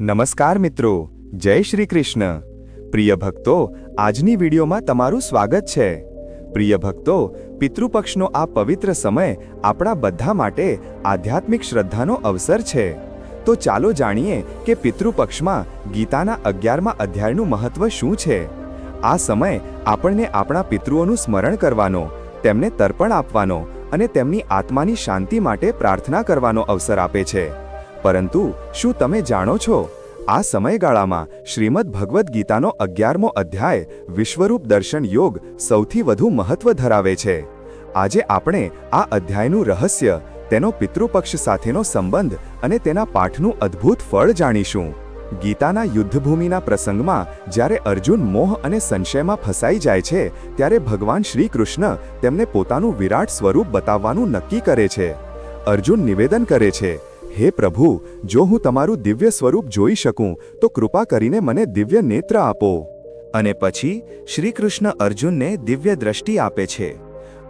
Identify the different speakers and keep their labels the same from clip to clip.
Speaker 1: નમસ્કાર મિત્રો, જય શ્રી કૃષ્ણ. પ્રિય ભક્તો, આજની વિડીયોમાં તમારું સ્વાગત છે. પ્રિય ભક્તો, પિતૃપક્ષનો આ પવિત્ર સમય આપણા બધા માટે આધ્યાત્મિક શ્રદ્ધાનો અવસર છે. તો ચાલો જાણીએ કે પિતૃપક્ષમાં ગીતાના અગિયારમાં અધ્યાયનું મહત્વ શું છે. આ સમય આપણને આપણા પિતૃઓનું સ્મરણ કરવાનો, તેમને તર્પણ આપવાનો અને તેમની આત્માની શાંતિ માટે પ્રાર્થના કરવાનો અવસર આપે છે. પરંતુ શું તમે જાણો છો? આ સમયગાળામાં શ્રીમદ ભગવદ્ ગીતાનો અગિયારમો અધ્યાય વિશ્વરૂપ દર્શન યોગ સૌથી વધુ મહત્વ ધરાવે છે. આજે આપણે આ અધ્યાયનું રહસ્ય, તેનો પિતૃપક્ષ સાથેનો સંબંધ અને તેના પાઠનું અદ્ભુત ફળ જાણીશું. ગીતાના યુદ્ધભૂમિના પ્રસંગમાં જ્યારે અર્જુન મોહ અને સંશયમાં ફસાઈ જાય છે, ત્યારે ભગવાન શ્રી કૃષ્ણ તેમને પોતાનું વિરાટ સ્વરૂપ બતાવવાનું નક્કી કરે છે. અર્જુન નિવેદન કરે છે હે પ્રભુ, જો હું તમારું દિવ્ય સ્વરૂપ જોઈ શકું, તો કૃપા કરીને મને દિવ્ય નેત્ર આપો. અને પછી શ્રી કૃષ્ણ અર્જુનને દિવ્ય દ્રષ્ટિ આપે છે.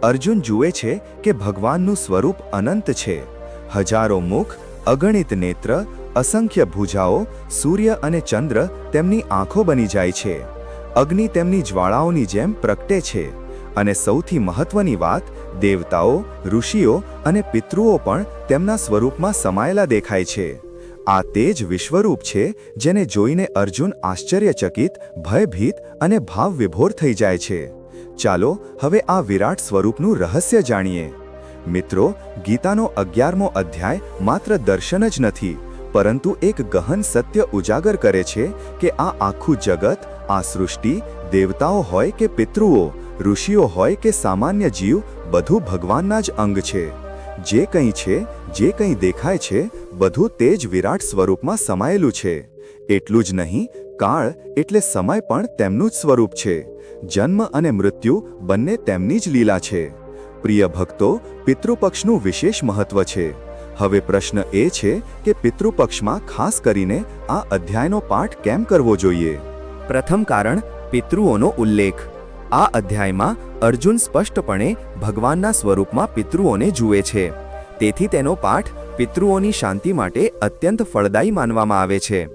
Speaker 1: અર્જુન જુએ છે કે ભગવાનનું સ્વરૂપ અનંત છે. હજારો મુખ, અગણિત નેત્ર, અસંખ્ય ભુજાઓ, સૂર્ય અને ચંદ્ર તેમની આંખો બની જાય છે. અગ્નિ તેમની જ્વાળાઓની જેમ પ્રગટે છે. અને સૌથી મહત્વની વાત દેવતાઓ, ઋષિઓ અને પિતૃઓ પણ તેમના સ્વરૂપમાં સમાયેલા દેખાય છે. આ તે જ વિશ્વરૂપ છે, જેને જોઈને અર્જુન આશ્ચર્યચકિત, ભયભીત અને ભાવ વિભોર થઈ જાય છે. ચાલો, હવે આ વિરાટ સ્વરૂપનું રહસ્ય જાણીએ. મિત્રો, ગીતાનો અગિયારમો અધ્યાય માત્ર દર્શન જ નથી, પરંતુ એક ગહન સત્ય ઉજાગર કરે છે કે આ આખું જગત, આ સૃષ્ટિ, દેવતાઓ હોય કે પિતૃઓ ઋષિઓ હોય કે સામાન્ય જીવ, બધું ભગવાનના જ અંગ છે. જે કંઈ છે, જે કંઈ દેખાય છે, બધું તે જ વિરાટ સ્વરૂપમાં સમાયેલું છે. એટલું જ નહીં, કાળ એટલે સમય પણ તેમનું જ સ્વરૂપ છે. જન્મ અને મૃત્યુ બંને તેમની જ લીલા છે. પ્રિય ભક્તો, પિતૃપક્ષનું વિશેષ મહત્વ છે. હવે પ્રશ્ન એ છે કે પિતૃપક્ષમાં ખાસ કરીને આ અધ્યાયનો પાઠ કેમ કરવો જોઈએ? પ્રથમ કારણ, પિતૃઓનો ઉલ્લેખ. આ અધ્યાયમાં અર્જુન સ્પષ્ટપણે ભગવાનના સ્વરૂપમાં પિતૃઓને જુએ છે. તેથી તેનો પાઠ પિતૃઓની શાંતિ માટે અત્યંત ફળદાયી માનવામાં આવે છે.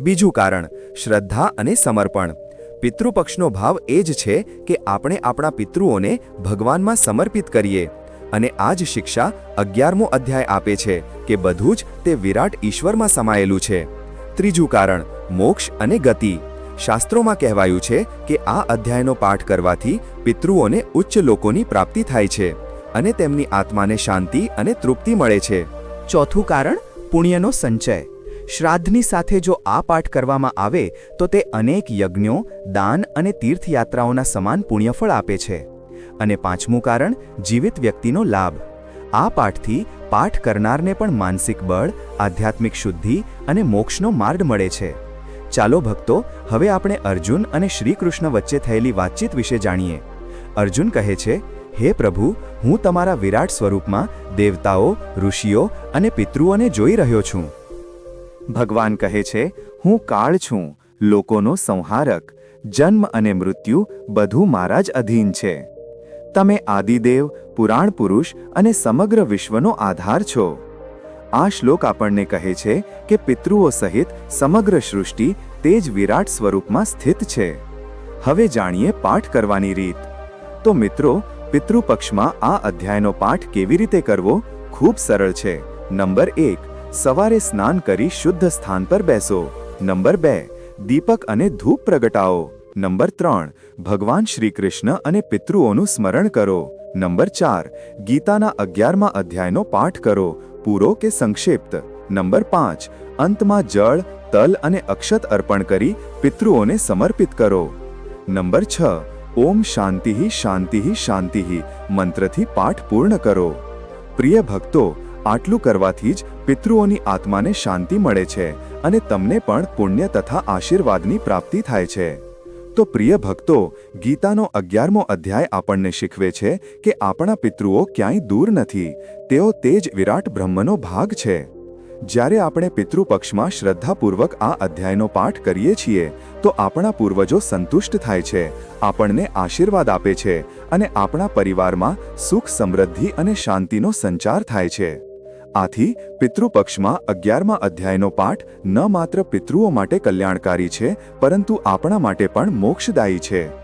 Speaker 1: બીજું કારણ, શ્રદ્ધા અને સમર્પણ. પિતૃપક્ષનો ભાવ એ જ છે કે આપણે આપણા પિતૃઓને ભગવાનમાં સમર્પિત કરીએ અને આ જ શિક્ષા અગિયારમો અધ્યાય આપે છે કે બધું જ તે વિરાટ ઈશ્વરમાં સમાયેલું છે. ત્રીજું કારણ, મોક્ષ અને ગતિ. શાસ્ત્રોમાં કહેવાયું છે કે આ અધ્યાયનો પાઠ કરવાથી પિતૃઓને ઉચ્ચ લોકોની પ્રાપ્તિ થાય છે અને તેમની આત્માને શાંતિ અને તૃપ્તિ મળે છે. ચોથું કારણ, પુણ્યનો સંચય. શ્રાદ્ધની સાથે જો આ પાઠ કરવામાં આવે, તો તે અનેક યજ્ઞો, દાન અને તીર્થયાત્રાઓના સમાન પુણ્યફળ આપે છે. અને પાંચમું કારણ, જીવિત વ્યક્તિનો લાભ. આ પાઠથી પાઠ કરનારને પણ માનસિક બળ, આધ્યાત્મિક શુદ્ધિ અને મોક્ષનો માર્ગ મળે છે. ચાલો ભક્તો, હવે આપણે અર્જુન અને શ્રીકૃષ્ણ વચ્ચે થયેલી વાતચીત વિશે જાણીએ. અર્જુન કહે છે, હે પ્રભુ, હું તમારા વિરાટ સ્વરૂપમાં દેવતાઓ, ઋષિઓ અને પિતૃઓને જોઈ રહ્યો છું. ભગવાન કહે છે, હું કાળ છું, લોકોનો સંહારક, જન્મ અને મૃત્યુ બધું મારા જ અધીન છે. તમે આદિદેવ, પુરાણ પુરુષ અને સમગ્ર વિશ્વનો આધાર છો. આ શ્લોક આપણને કહે છે કે પિતૃઓ સહિત સમગ્ર સૃષ્ટિ તે જ વિરાટ સ્વરૂપમાં સ્થિત છે. હવે જાણીએ પાઠ કરવાની રીત. તો મિત્રો, પિતૃપક્ષમાં આ અધ્યાયનો પાઠ કેવી રીતે કરવો? ખૂબ સરળ છે. નંબર એક, સવારે સ્નાન કરી શુદ્ધ સ્થાન પર બેસો. નંબર બે, દીપક અને ધૂપ પ્રગટાવો. નંબર ત્રણ, ભગવાન શ્રી કૃષ્ણ અને પિતૃઓનું સ્મરણ કરો. નંબર ચાર, ગીતાના અગિયારમાં અધ્યાયનો પાઠ કરો. પૂરો કે સંક્ષિપ્ત? નંબર પાંચ. અંતમાં જળ, તલ અને અક્ષત અર્પણ કરી પિતૃઓને સમર્પિત કરો. નંબર છ. ઓમ શાંતિ શાંતિ શાંતિ. મંત્રથી પાઠ પૂર્ણ કરો. પ્રિય ભક્તો, આટલું કરવાથી જ પિતૃઓની આત્માને શાંતિ મળે છે અને તમને પણ પુણ્ય તથા આશીર્વાદની પ્રાપ્તિ થાય છે. તો પ્રિય ભક્તો, ગીતાનો અગિયારમો અધ્યાય આપણને શીખવે છે કે આપણા પિતૃઓ ક્યાંય દૂર નથી. તેઓ તે જ વિરાટ બ્રહ્મનો ભાગ છે. જ્યારે આપણે પિતૃપક્ષમાં શ્રદ્ધાપૂર્વક આ અધ્યાયનો પાઠ કરીએ છીએ, તો આપણા પૂર્વજો સંતુષ્ટ થાય છે, આપણને આશીર્વાદ આપે છે અને આપણા પરિવારમાં સુખ સમૃદ્ધિ અને શાંતિનો સંચાર થાય છે. આથી પિતૃપક્ષમાં અગિયારમાં અધ્યાયનો પાઠ ન માત્ર પિતૃઓ માટે કલ્યાણકારી છે, પરંતુ આપણા માટે પણ મોક્ષદાયી છે.